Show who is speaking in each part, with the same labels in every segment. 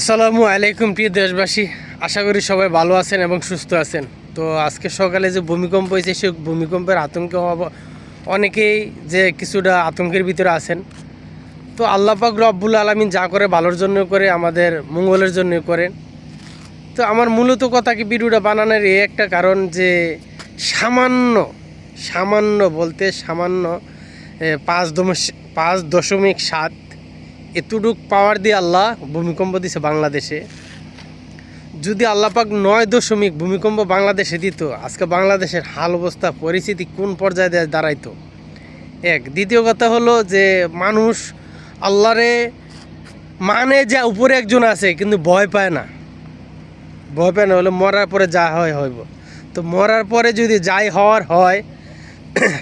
Speaker 1: আসসালামু আলাইকুম, প্রিয় দেশবাসী। আশা করি সবাই ভালো আছেন এবং সুস্থ আছেন। তো আজকে সকালে যে ভূমিকম্প হয়েছে, সেই ভূমিকম্পের আতঙ্কে অনেকেই যে কিছুটা আতঙ্কের ভিতরে আছেন। তো আল্লাপাক রব্বুল আলমিন যা করে ভালোর জন্য করে, আমাদের মঙ্গলের জন্য করেন। তো আমার মূলত কথা কি ভিডিওটা বানানোর এই একটা কারণ যে, সামান্য সামান্য বলতে সামান্য পাঁচ পাঁচ দশমিক সাত এতটুক পাওয়ার দিয়ে আল্লাহ ভূমিকম্প দিছে বাংলাদেশে। যদি আল্লাপাক নয় দশমিক ভূমিকম্প বাংলাদেশে দিত, আজকে বাংলাদেশের হাল অবস্থা, পরিস্থিতি কোন পর্যায়ে দাঁড়াইতো? এক। দ্বিতীয় কথা হলো যে মানুষ আল্লাহরে মানে যা উপরে একজন আছে, কিন্তু ভয় পায় না। ভয় পায় না হলে মরার পরে যা হয়, হইব। তো মরার পরে যদি যাই হওয়ার হয়,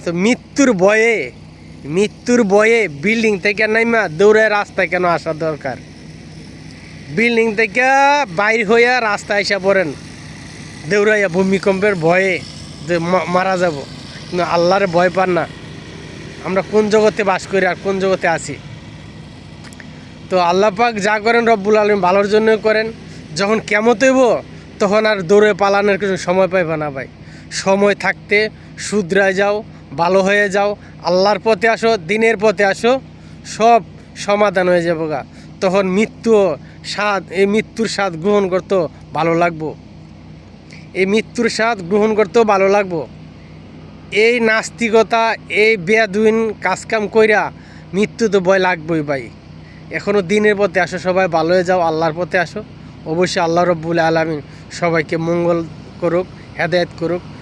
Speaker 1: তো মৃত্যুর ভয়ে মৃত্যুর ভয়ে বিল্ডিং থেকে নাইমা দৌড়ে রাস্তায় কেন আসা দরকার? বিল্ডিং থেকে বাইর হইয়া রাস্তায় এসে পড়েন। দৌড়াইয়া ভূমিকম্পের ভয়ে মারা যাব। কিন্তু আল্লাহরে ভয় পান না। আমরা কোন জগতে বাস করি আর কোন জগতে আছি? তো আল্লাহ পাক যা করেন রব্বুল আলম ভালোর জন্য করেন। যখন কেমত হইব, তখন আর দৌড়ে পালানোর কিছু সময় পাইবা না ভাই। সময় থাকতে শুধরায় যাও ভালো হয়ে যাও, আল্লাহর পথে আসো, দিনের পথে আসো, সব সমাধান হয়ে যাব গা। তখন মৃত্যু স্বাদ, এই মৃত্যুর স্বাদ গ্রহণ করতেও ভালো লাগবো। এই মৃত্যুর স্বাদ গ্রহণ করতেও ভালো লাগবো। এই নাস্তিকতা, এই বেয়াদুইন কাজকাম কইরা মৃত্যু তো ভয় লাগবেই ভাই। এখনও দিনের পথে আসো সবাই, ভালো হয়ে যাও, আল্লাহর পথে আসো। অবশ্যই আল্লাহ রব্বুল আলমিন সবাইকে মঙ্গল করুক, হেদায়েত করুক।